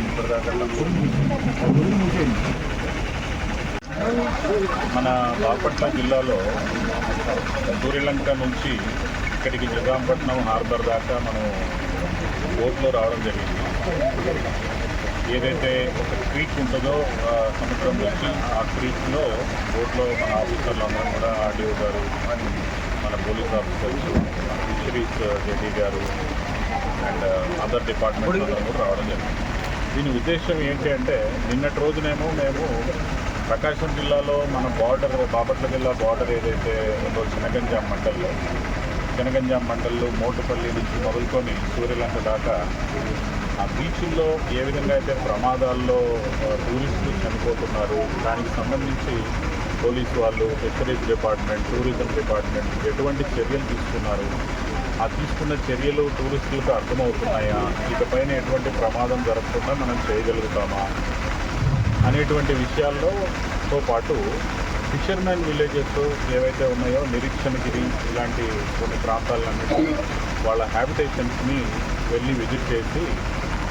మొత్తం జరిగింది మన బాపట్ల జిల్లాలో సూర్యలంక నుంచి ఇక్కడికి నిజాంపట్నం హార్బర్ దాకా మనం బోట్లో రావడం జరిగింది. ఏదైతే ఒక క్రీక్ ఉంటుందో సముద్రం నుంచి ఆ క్రీక్లో బోట్లో మన ఆఫీసర్లు అందరం కూడా ఆర్డీఓ గారు మన పోలీస్ ఆఫీసర్స్ ఫిషరీస్ జేడీ గారు అండ్ అదర్ డిపార్ట్మెంట్ అందరం కూడా రావడం జరిగింది. దీని ఉద్దేశం ఏంటి అంటే నిన్నటి రోజునేమో మేము ప్రకాశం జిల్లాలో మన బార్డర్ బాపట్ల జిల్లా బార్డర్ ఏదైతే ఉందో చినగంజాం మండల్లో చినగంజాం మండల్లో మోటుపల్లి నుంచి మొదలుకొని సూర్యలంక దాకా ఆ బీచ్ల్లో ఏ విధంగా అయితే ప్రమాదాల్లో టూరిస్టులు చనిపోతున్నారు దానికి సంబంధించి పోలీసు వాళ్ళు ఫిషరీస్ డిపార్ట్మెంట్ టూరిజం డిపార్ట్మెంట్ ఎటువంటి చర్యలు తీసుకున్నారు ఆ తీసుకున్న చర్యలు టూరిస్టులకు అర్థమవుతున్నాయా? ఇకపైన ఎటువంటి ప్రమాదం జరగకుండా మనం చేయగలుగుతామా? అనేటువంటి విషయాల్లో తో పాటు ఫిషర్మెన్ విలేజెస్ ఏవైతే ఉన్నాయో నిరీక్షణగిరి ఇలాంటి కొన్ని ప్రాంతాలన్నిటి వాళ్ళ హ్యాబిటేషన్స్ని వెళ్ళి విజిట్ చేసి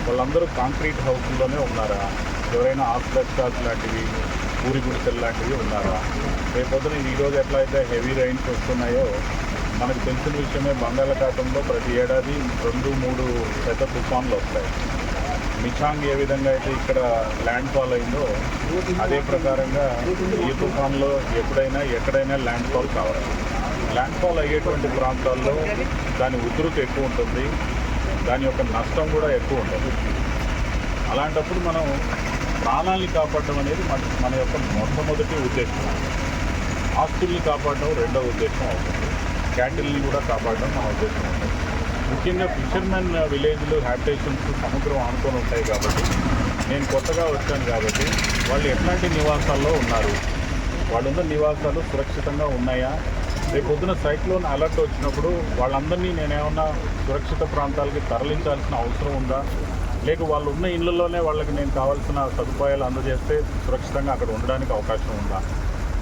వాళ్ళందరూ కాంక్రీట్ హౌస్లోనే ఉన్నారా? ఎవరైనా ఆఫ్లెక్టాస్ లాంటివి పూరి గుడిసెలు లాంటివి ఉన్నారా? రేపొద్దున ఈరోజు ఎట్లా అయితే హెవీ రైన్స్ వస్తున్నాయో మనకు తెలిసిన విషయమే బంగాళాఖాతంలో ప్రతి ఏడాది రెండు మూడు పెద్ద తుఫాన్లు వస్తాయి. మిచాంగ్ ఏ విధంగా అయితే ఇక్కడ ల్యాండ్ ఫాల్ అయిందో అదే ప్రకారంగా ఈ తుఫాన్లో ఎప్పుడైనా ఎక్కడైనా ల్యాండ్ ఫాల్ కావాలి. ల్యాండ్ ఫాల్ అయ్యేటువంటి ప్రాంతాల్లో దాని ఉధృతి ఎక్కువ ఉంటుంది. దాని యొక్క నష్టం కూడా ఎక్కువ ఉంటుంది. అలాంటప్పుడు మనం ప్రాణాలని కాపాడడం అనేది మన మన యొక్క మొట్టమొదటి ఉద్దేశం. ఆస్తుల్ని కాపాడడం రెండో ఉద్దేశం అవుతుంది. క్యాటిల్ని కూడా కాపాడడం మన ఉద్దేశం ముఖ్యంగా ఫిషర్మెన్ విలేజ్లు హ్యాబిటేషన్స్ సముద్రం ఆనుకొని ఉంటాయి కాబట్టి నేను కొత్తగా వచ్చాను కాబట్టి వాళ్ళు ఎట్లాంటి నివాసాల్లో ఉన్నారు? వాళ్ళు ఉన్న నివాసాలు సురక్షితంగా ఉన్నాయా? రేపు పొద్దున సైక్లోన్ అలర్ట్ వచ్చినప్పుడు వాళ్ళందరినీ నేనేమన్నా సురక్షిత ప్రాంతాలకి తరలించాల్సిన అవసరం ఉందా? లేక వాళ్ళు ఉన్న ఇళ్ళల్లోనే వాళ్ళకి నేను కావాల్సిన సదుపాయాలు అందజేస్తే సురక్షితంగా అక్కడ ఉండడానికి అవకాశం ఉందా?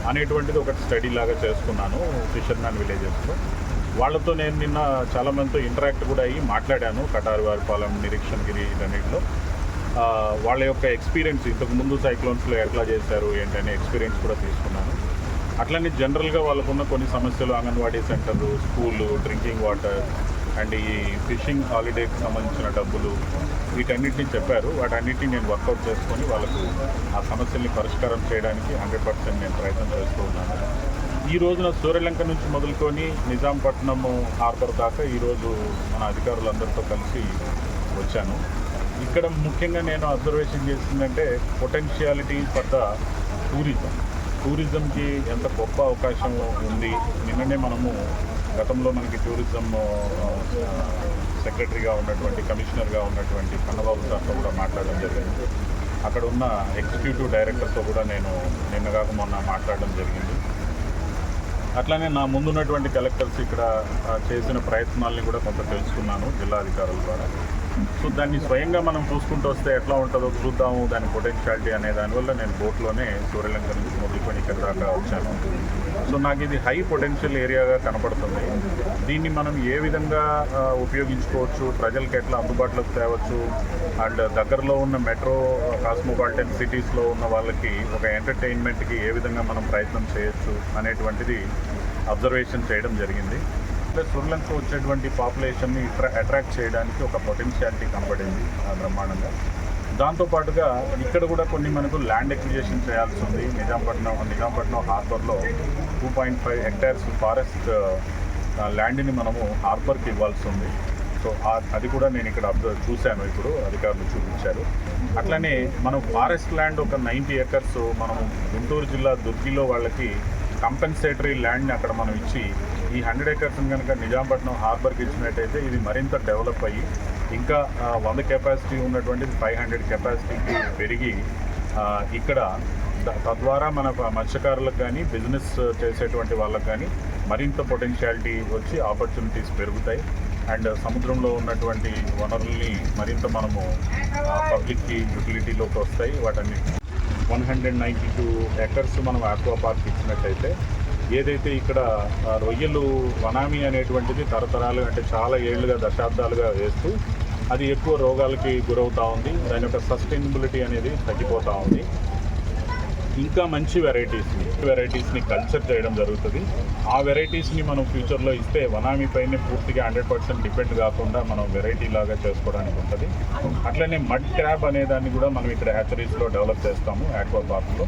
అనేటువంటిది ఒకటి స్టడీ లాగా చేసుకున్నాను ఫిషర్మ్యాన్ విలేజెస్లో వాళ్ళతో నేను నిన్న చాలా మందితో ఇంటరాక్ట్ కూడా అయ్యి మాట్లాడాను కటారు వారి పాలెం నిరీక్షణగిరి ఇటన్నిటిలో ఆ, వాళ్ళ యొక్క ఎక్స్పీరియన్స్ ఇంతకు ముందు సైక్లోన్స్లో ఎట్లా చేశారు ఏంటనే ఎక్స్పీరియన్స్ కూడా తీసుకున్నాను. అట్లనే జనరల్గా వాళ్ళకున్న కొన్ని సమస్యలు అంగన్వాడీ సెంటర్లు స్కూళ్ళు డ్రింకింగ్ వాటర్ అండ్ ఈ ఫిషింగ్ హాలిడేకి సంబంధించిన డబ్బులు వీటన్నిటిని చెప్పారు. వాటన్నిటిని నేను వర్కౌట్ చేసుకొని వాళ్ళకు ఆ సమస్యల్ని పరిష్కారం చేయడానికి హండ్రెడ్ పర్సెంట్ నేను ప్రయత్నం చేస్తూ ఉన్నాను. ఈ రోజున సూర్యలంక నుంచి మొదలుకొని నిజాంపట్నం హార్బర్ దాకా ఈరోజు మన అధికారులందరితో కలిసి వచ్చాను. ఇక్కడ ముఖ్యంగా నేను అబ్జర్వేషన్ చేసిందంటే పొటెన్షియాలిటీ ఫర్ ద టూరిజం. టూరిజంకి ఎంత గొప్ప అవకాశం ఉంది. నిన్ననే మనము గతంలో మనకి టూరిజం సెక్రటరీగా ఉన్నటువంటి కమిషనర్గా ఉన్నటువంటి కన్నబాబు సార్తో కూడా మాట్లాడడం జరిగింది. అక్కడ ఉన్న ఎగ్జిక్యూటివ్ డైరెక్టర్తో కూడా నేను నిన్న కాక మొన్న మాట్లాడడం జరిగింది. అట్లానే నా ముందున్నటువంటి కలెక్టర్స్ ఇక్కడ చేసిన ప్రయత్నాల్ని కూడా కొంత తెలుసుకున్నాను జిల్లా అధికారుల ద్వారా. సో దాన్ని స్వయంగా మనం చూసుకుంటూ వస్తే ఎట్లా ఉంటుందో చూద్దాము దాని పొటెన్షియాలిటీ అనే దానివల్ల నేను బోట్లోనే సూర్యలంక నుంచి మొదలుకొని ఇక్కడ దాకా వచ్చాను. సో నాకు ఇది హై పొటెన్షియల్ ఏరియాగా కనపడుతుంది. దీన్ని మనం ఏ విధంగా ఉపయోగించుకోవచ్చు? ప్రజలకు ఎట్లా అందుబాటులోకి తేవచ్చు? అండ్ దగ్గరలో ఉన్న మెట్రో కాస్మోపాలిటన్ సిటీస్లో ఉన్న వాళ్ళకి ఒక ఎంటర్టైన్మెంట్కి ఏ విధంగా మనం ప్రయత్నం చేయొచ్చు అనేటువంటిది అబ్జర్వేషన్ చేయడం జరిగింది. ప్లస్ శ్రీలంక వచ్చేటువంటి పాపులేషన్ని అట్రాక్ట్ చేయడానికి ఒక పొటెన్షియాలిటీ కనబడింది ఆ, బ్రహ్మాండంగా. దాంతోపాటుగా ఇక్కడ కూడా కొన్ని మనకు ల్యాండ్ ఎక్విజేషన్ చేయాల్సి ఉంది. Nizampatnam Nizampatnam హార్బర్లో two point five hectares forest ల్యాండ్ని మనము హార్బర్కి ఇవ్వాల్సి ఉంది. సో అది కూడా నేను ఇక్కడ అబ్జర్వ్ చూశాను ఇప్పుడు అధికారులు చూపించారు. అట్లనే మనం ఫారెస్ట్ ల్యాండ్ ఒక నైంటీ ఎకర్స్ మనం గుంటూరు జిల్లా దుర్గిలో వాళ్ళకి కంపెన్సేటరీ ల్యాండ్ని అక్కడ మనం ఇచ్చి ఈ హండ్రెడ్ ఏకర్స్ కనుక నిజాంపట్నం హార్బర్కి ఇచ్చినట్టయితే ఇది మరింత డెవలప్ అయ్యి ఇంకా వంద కెపాసిటీ ఉన్నటువంటి ఫైవ్ హండ్రెడ్ కెపాసిటీకి పెరిగి ఇక్కడ తద్వారా మన మత్స్యకారులకు కానీ బిజినెస్ చేసేటువంటి వాళ్ళకు కానీ మరింత పొటెన్షియాలిటీ వచ్చి ఆపర్చునిటీస్ పెరుగుతాయి. అండ్ సముద్రంలో ఉన్నటువంటి వనరుల్ని మరింత మనము పబ్లిక్కి యూటిలిటీలోకి వస్తాయి వాటన్నిటి one hundred ninety two acres మనం ఆక్వా పార్క్ ఇచ్చినట్టయితే ఏదైతే ఇక్కడ రొయ్యలు వనామి అనేటువంటిది తరతరాలు అంటే చాలా ఏళ్ళుగా దశాబ్దాలుగా వేస్తూ అది ఎక్కువ రోగాలకి గురవుతూ ఉంది. దాని యొక్క సస్టైనబిలిటీ అనేది తగ్గిపోతూ ఉంది. ఇంకా మంచి వెరైటీస్ని వెరైటీస్ని కల్చర్ చేయడం జరుగుతుంది. ఆ వెరైటీస్ని మనం ఫ్యూచర్లో ఇస్తే వనామీ పైన పూర్తిగా హండ్రెడ్ పర్సెంట్ డిపెండ్ కాకుండా మనం వెరైటీ లాగా చేసుకోవడానికి ఉంటుంది. అట్లనే మడ్ క్రాబ్ అనే దాన్ని కూడా మనం ఇక్కడ హ్యాచరీస్లో డెవలప్ చేస్తాము ఆక్వా పార్క్లో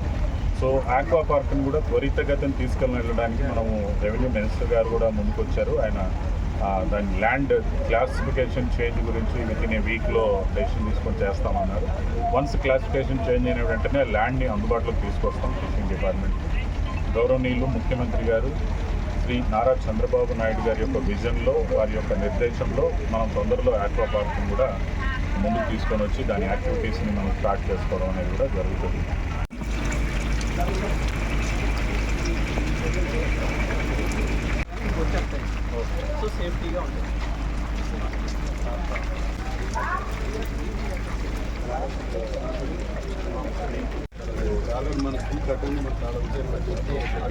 సో ఆక్వా పార్క్ని కూడా త్వరితగతిని తీసుకెళ్ళడానికి వెళ్ళడానికి మనము రెవెన్యూ మినిస్టర్ గారు కూడా ముందుకొచ్చారు. ఆయన దాని ల్యాండ్ క్లాసిఫికేషన్ చేంజ్ గురించి విత్ ఇన్ ఏ వీక్లో డెసిషన్ తీసుకొని చేస్తామన్నారు. వన్స్ క్లాసిఫికేషన్ చేంజ్ అయిన వెంటనే ల్యాండ్ని అందుబాటులోకి తీసుకొస్తాం ఫిషింగ్ డిపార్ట్మెంట్ గౌరవనీయులు ముఖ్యమంత్రి గారు శ్రీ నారా చంద్రబాబు నాయుడు గారి యొక్క విజన్లో వారి యొక్క నిర్దేశంలో మనం తొందరలో ఆక్వా పార్క్ని కూడా ముందుకు తీసుకొని వచ్చి దాని యాక్టివిటీస్ని మనం స్టార్ట్ చేసుకోవడం అనేది కూడా జరుగుతుంది. ఎప్పుడు సేఫ్టీగా ఉంటుంది.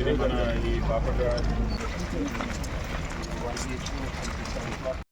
ఇది మన ఈ పాపగా